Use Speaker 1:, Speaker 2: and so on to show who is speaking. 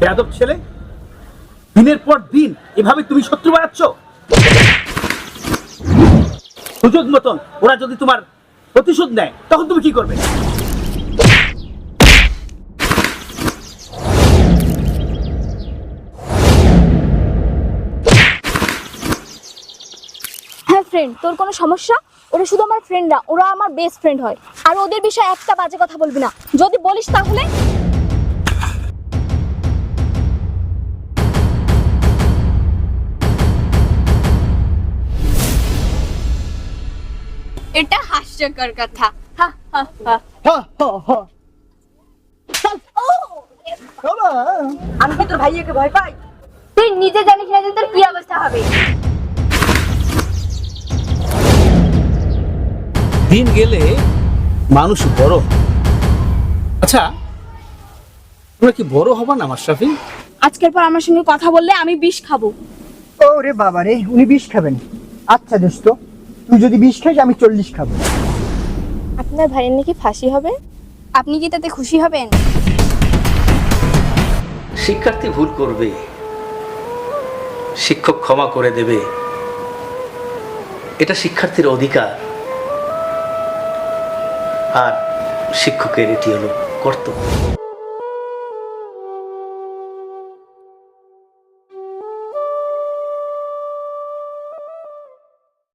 Speaker 1: বেয়াদব ছেলে? দিনের পর দিন এভাবে তুমি শত্রু বাড়াচ্ছ সুযোগ মতন ওরা যদি তোমার প্রতিশোধ নেয়, তখন তুমি কি করবে?
Speaker 2: হ্যাঁ ফ্রেন্ড তোর কোনো সমস্যা? ওরা শুধু আমার ফ্রেন্ডরা ওরা আমার বেস্ট ফ্রেন্ড হয়। আর ওদের বিষয়ে একটা বাজে কথা বলবি না। যদি বলিস তাহলে এটা হাস্যকর কথা। হা হা হা।
Speaker 3: আমি কি তোর ভাইয়াকে ভয় পাই?
Speaker 2: তুই নিজে জানিস না যে তোর কি অবস্থা হবে।
Speaker 1: দিন গেলে মানুষ বড়। আচ্ছা তোমরা কি বড় হবা না মাশরাফি?
Speaker 2: আজকের পর আমার সঙ্গে কথা বললে আমি বিষ খাব।
Speaker 3: ও রে বাবা রে উনি বিষ খাবেন। আচ্ছা দোস্ত। তুই যদি বিশ খাস আমি চল্লিশ খাব।
Speaker 2: আপনার ভাইয়ের নাকি ফাঁসি হবে? আপনি কি তাতে খুশি হবেন?
Speaker 4: শিক্ষার্থী ভুল করবে। শিক্ষক ক্ষমা করে দেবে। এটা শিক্ষার্থীর অধিকার। আর শিক্ষকের এটি হলো কর্তব্য।